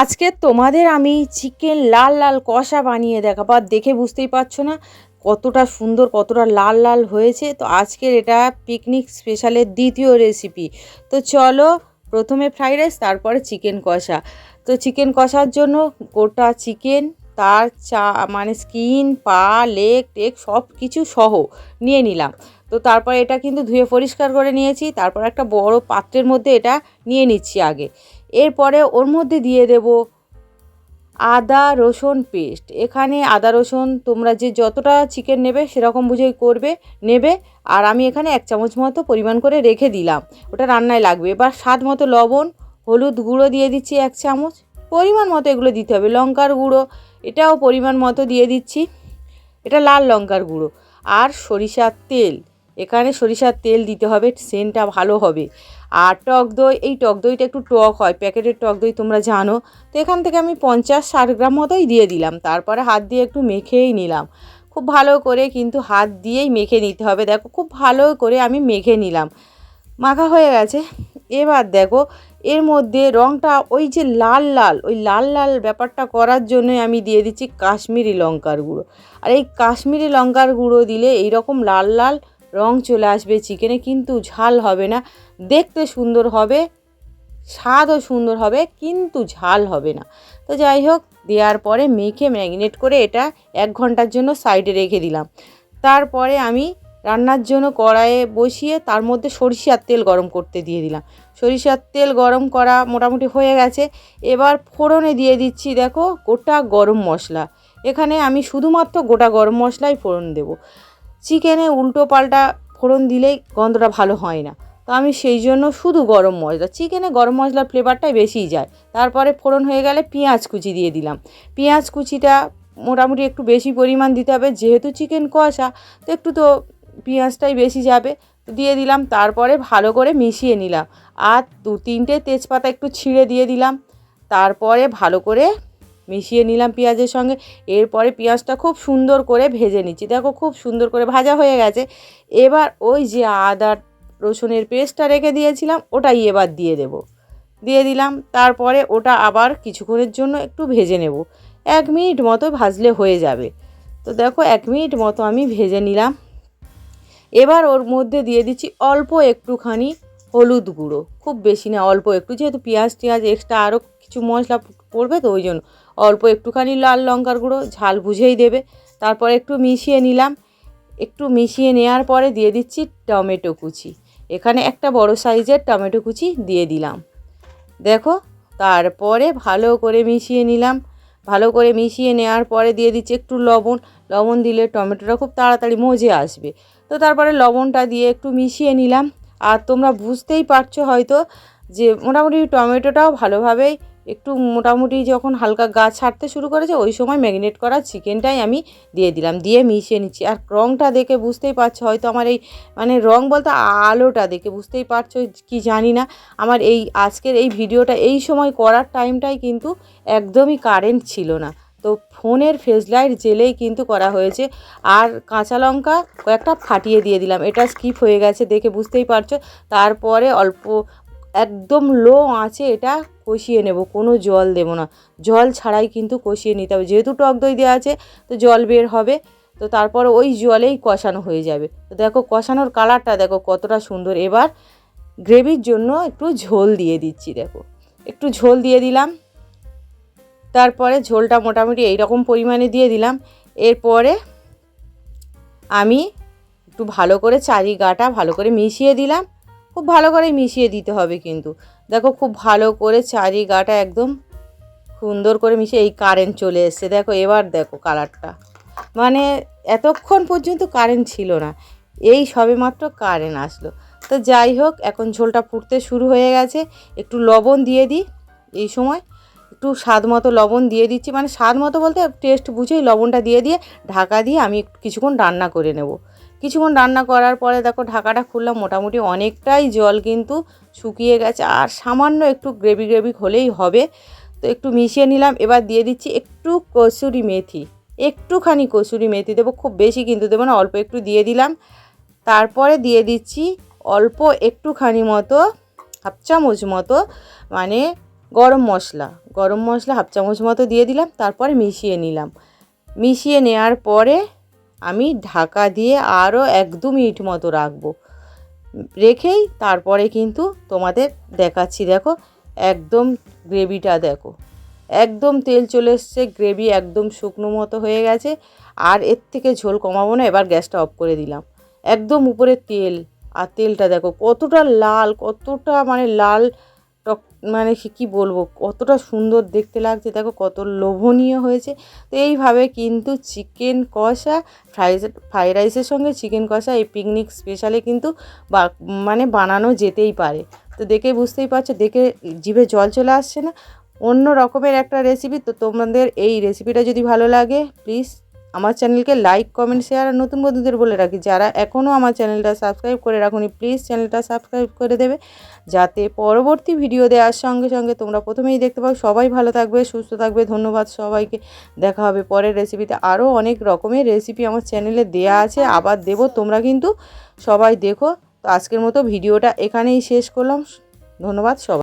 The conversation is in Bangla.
আজকে তোমাদের আমি চিকেন লাল লাল কষা বানিয়ে দেখাবো, আর দেখে বুঝতেই পারছ না কতটা সুন্দর, কতটা লাল লাল হয়েছে। তো আজকের এটা পিকনিক স্পেশালের দ্বিতীয় রেসিপি তো চলো প্রথমে ফ্রাইড রাইস তারপরে চিকেন কষা। তো চিকেন কষার জন্য গোটা চিকেন তার চা মানে স্কিন পা লেগ টেক সব কিছু সহ নিয়ে নিলাম। তো তারপর এটা কিন্তু ধুয়ে পরিষ্কার করে নিয়েছি, তারপর একটা বড় পাত্রের মধ্যে এটা নিয়ে নিচ্ছি আগে। এরপরে ওর মধ্যে দিয়ে দেব আদা রসুন পেস্ট। এখানে আদা রসুন তোমরা যে যতটা চিকেন নেবে সেরকম বুঝেই করবে, নেবে। আর আমি এখানে এক চামচ মতো পরিমাণ করে রেখে দিলাম, ওটা রান্নায় লাগবে। এবার স্বাদ মতো লবণ, হলুদ গুঁড়ো দিয়ে দিচ্ছি এক চামচ। পরিমাণ মতো এগুলো দিতে হবে, লঙ্কার গুঁড়ো, এটাও পরিমাণ মতো দিয়ে দিচ্ছি। এটা লাল লঙ্কার গুঁড়ো। আর সরিষার তেল এখানে সরিষার তেল দিতে হবে, সেন্টটা ভালো হবে। আর টক দই, এই টক দইটা একটু টক হয়, প্যাকেটের টক দই তোমরা জানো। তো এখান থেকে আমি পঞ্চাশ ষাট গ্রাম মতোই দিয়ে দিলাম। তারপরে হাত দিয়ে একটু মেখেই নিলাম। খুব ভালো করে কিন্তু হাত দিয়েই মেখে নিতে হবে। দেখো, খুব ভালো করে আমি মেখে নিলাম। মাখা হয়ে গেছে। এবার দেখো, এর মধ্যে রঙটা ওই যে লাল লাল, ওই লাল লাল ব্যাপারটা করার জন্যই আমি দিয়ে দিচ্ছি কাশ্মীরি লঙ্কার গুঁড়ো। আর এই কাশ্মীরি লঙ্কার গুঁড়ো দিলে এই রকম লাল লাল রং চলে আসবে, চিকেনে কিন্তু ঝাল হবে না। দেখতে সুন্দর হবে, স্বাদও সুন্দর হবে, কিন্তু ঝাল হবে না। তো যাই হোক, দেওয়ার পরে মেখে ম্যাগনেট করে এটা এক ঘণ্টার জন্য সাইডে রেখে দিলাম। তারপরে আমি রান্নার জন্য কড়াইয়ে বসিয়ে তার মধ্যে সরিষার তেল গরম করতে দিয়ে দিলাম। সরিষার তেল গরম করা মোটামুটি হয়ে গেছে। এবার ফোড়নে দিয়ে দিচ্ছি, দেখো, গোটা গরম মশলা। এখানে আমি শুধুমাত্র গোটা গরম মশলাই ফোড়ন দেব। চিকেনে উল্টো পাল্টা ফোড়ন দিলেই গন্ধটা ভালো হয় না। তো আমি সেই জন্য শুধু গরম মশলা চিকেনে গরম মশলার ফ্লেভারটাই বেশিই যায়। তারপরে ফোড়ন হয়ে গেলে পেঁয়াজ কুচি দিয়ে দিলাম। পেঁয়াজ কুচিটা মোটামুটি একটু বেশি পরিমাণ দিতে হবে। যেহেতু চিকেন কষা, তো একটু তো পেঁয়াজটাই বেশি যাবে। দিয়ে দিলাম। তারপরে ভালো করে মিশিয়ে নিলাম। আর দু তিনটে তেজপাতা একটু ছিঁড়ে দিয়ে দিলাম। তারপরে ভালো করে মিশিয়ে নিলাম পেঁয়াজের সঙ্গে। এরপরে পেঁয়াজটা খুব সুন্দর করে ভেজে নিচ্ছি। দেখো খুব সুন্দর করে ভাজা হয়ে গেছে। এবার ওই যে আদা, রসুনের পেস্টটা রেখে দিয়েছিলাম, ওটাই এবার দিয়ে দেব। দিয়ে দিলাম, তারপরে ওটা আবার কিছুক্ষণের জন্য একটু ভেজে নেব। এক মিনিট মতো ভাজলে হয়ে যাবে। তো দেখো, এক মিনিট মতো আমি ভেজে নিলাম। এবার ওর মধ্যে দিয়ে দিচ্ছি অল্প একটুখানি হলুদ গুঁড়ো। খুব বেশি না, অল্প একটু। যেহেতু পেঁয়াজ টিয়াজ এক্সট্রা আরও কিছু মশলা পড়বে তো ওই জন্য। অল্প একটুখানি লাল লঙ্কার গুঁড়ো, ঝাল বুঝেই দেবে। তারপরে একটু মিশিয়ে নিলাম। একটু মিশিয়ে নেওয়ার পরে দিয়ে দিচ্ছি টমেটো কুচি। এখানে একটা বড় সাইজের টমেটো কুচি দিয়ে দিলাম। দেখো, তারপরে ভালো করে মিশিয়ে নিলাম। ভালো করে মিশিয়ে নেওয়ার পরে দিয়ে দিচ্ছি একটু লবণ। লবণ দিলে টমেটোটা খুব তাড়াতাড়ি মজে আসবে। তো তারপরে লবণটা দিয়ে একটু মিশিয়ে নিলাম। আর তোমরা বুঝতেই পারছ হয়তো যে মোটামুটি টমেটোটাও ভালোভাবেই একটু মোটামুটি যখন হালকা গাছ ছাড়তে শুরু করেছে, ওই সময় ম্যারিনেট করা চিকেনটাই আমি দিয়ে দিলাম, দিয়ে মিশিয়ে নিচ্ছি। আর রঙটা দেখে বুঝতেই পারছ, হয়তো আমার এই মানে রং বলতে আলোটা দেখে বুঝতেই পারছ, কি জানি না। আমার এই আজকের এই ভিডিওটা এই সময় করার টাইমটাই কিন্তু একদমই কারেন্ট ছিল না। তো ফোনের ফেস লাইট জেলেই কিন্তু করা হয়েছে। আর কাঁচা লঙ্কা কয়েকটা ফাটিয়ে দিয়ে দিলাম, এটা স্কিপ হয়ে গেছে দেখে বুঝতেই পারছ। তারপরে অল্প, একদম লো আঁচে এটা কষিয়ে নেব, কোনো জল দেব না। জল ছাড়াই কিন্তু কষিয়ে নিতে হবে। যেহেতু টক দই দেওয়া আছে, তো জল বের হবে। তো তারপর ওই জলেই কষানো হয়ে যাবে। তো দেখো কষানোর কালারটা দেখো কতটা সুন্দর। এবার গ্রেভির জন্য একটু ঝোল দিয়ে দিচ্ছি, দেখো। একটু ঝোল দিয়ে দিলাম। তারপরে ঝোলটা মোটামুটি এই রকম পরিমাণে দিয়ে দিলাম। এরপরে আমি একটু ভালো করে চারি গাটা ভালো করে মিশিয়ে দিলাম। খুব ভালো করে মিশিয়ে দিতে হবে কিন্তু। দেখো খুব ভালো করে চারি গাটা একদম সুন্দর করে মিশে এই কারেন্ট চলে এসছে। দেখো এবার দেখো কালারটা মানে এতক্ষণ পর্যন্ত কারেন্ট ছিল না। এই সবে মাত্র কারেন্ট আসলো। তো যাই হোক, এখন ঝোলটা ফুটতে শুরু হয়ে গেছে। একটু লবণ দিয়ে দিই এই সময়। একটু স্বাদ মতো লবণ দিয়ে দিচ্ছি। মানে স্বাদ মতো বলতে টেস্ট বুঝেই লবণটা দিয়ে দিয়ে ঢাকা দিয়ে আমি কিছুক্ষণ রান্না করে নেব। কিছুক্ষণ রান্না করার পরে দেখো ঢাকাটা খুললাম, মোটামুটি অনেকটাই জল কিন্তু শুকিয়ে গেছে। আর সামান্য একটু গ্রেভি গ্রেভি হলেই হবে। তো একটু মিশিয়ে নিলাম, এবার দিয়ে দিচ্ছি একটু কসুরি মেথি। একটুখানি কসুরি মেথি দেবো, খুব বেশি কিন্তু দেবো না, অল্প একটু দিয়ে দিলাম। তারপরে দিয়ে দিচ্ছি অল্প একটুখানি মতো, হাফ চামচ মতো মানে গরম মশলা। গরম মশলা হাফ চামচ মতো দিয়ে দিলাম, তারপরে মিশিয়ে নিলাম। মিশিয়ে নেওয়ার পরে আমি ঢাকা দিয়ে আরও এক দু মিনিট মতো রাখব। রেখেই তারপরে কিন্তু তোমাদের দেখাচ্ছি, দেখো, একদম গ্রেভিটা দেখো। একদম তেল চলে এসছে, গ্রেভি একদম শুকনো মতো হয়ে গেছে। আর এর থেকে ঝোল কমাবো না, এবার গ্যাসটা অফ করে দিলাম। একদম উপরে তেল, আর তেলটা দেখো, কতটা লাল, কতটা মানে লাল টক মানে কী বলব? কতটা সুন্দর দেখতে লাগছে। দেখো কত লোভনীয় হয়েছে। তো এইভাবে কিন্তু চিকেন কষা ফ্রাই ফ্রাইড রাইসের সঙ্গে চিকেন কষা এই পিকনিক স্পেশালে কিন্তু বা মানে বানানো যেতেই পারে। তো দেখে বুঝতেই পারছ, দেখে জিভে জল চলে আসছে না। অন্য রকমের একটা রেসিপি তো তোমাদের এই রেসিপিটা যদি ভালো লাগে প্লিজ আমার চ্যানেলকে লাইক, কমেন্ট, শেয়ার আর নতুন বন্ধুদের বলে রাখি। যারা এখনও আমার চ্যানেলটা সাবস্ক্রাইব করে রাখুনি, প্লিজ চ্যানেলটা সাবস্ক্রাইব করে দেবে। যাতে পরবর্তী ভিডিও দেওয়ার সঙ্গে সঙ্গে তোমরা প্রথমেই দেখতে পাও। সবাই ভালো থাকবে, সুস্থ থাকবে। ধন্যবাদ সবাইকে। দেখা হবে পরের রেসিপিতে আরও অনেক রকমের রেসিপি আমার চ্যানেলে দেয়া আছে। আবার দেব, তোমরা কিন্তু সবাই দেখো। তো আজকের মতো ভিডিওটা এখানেই শেষ করলাম। ধন্যবাদ সবাই।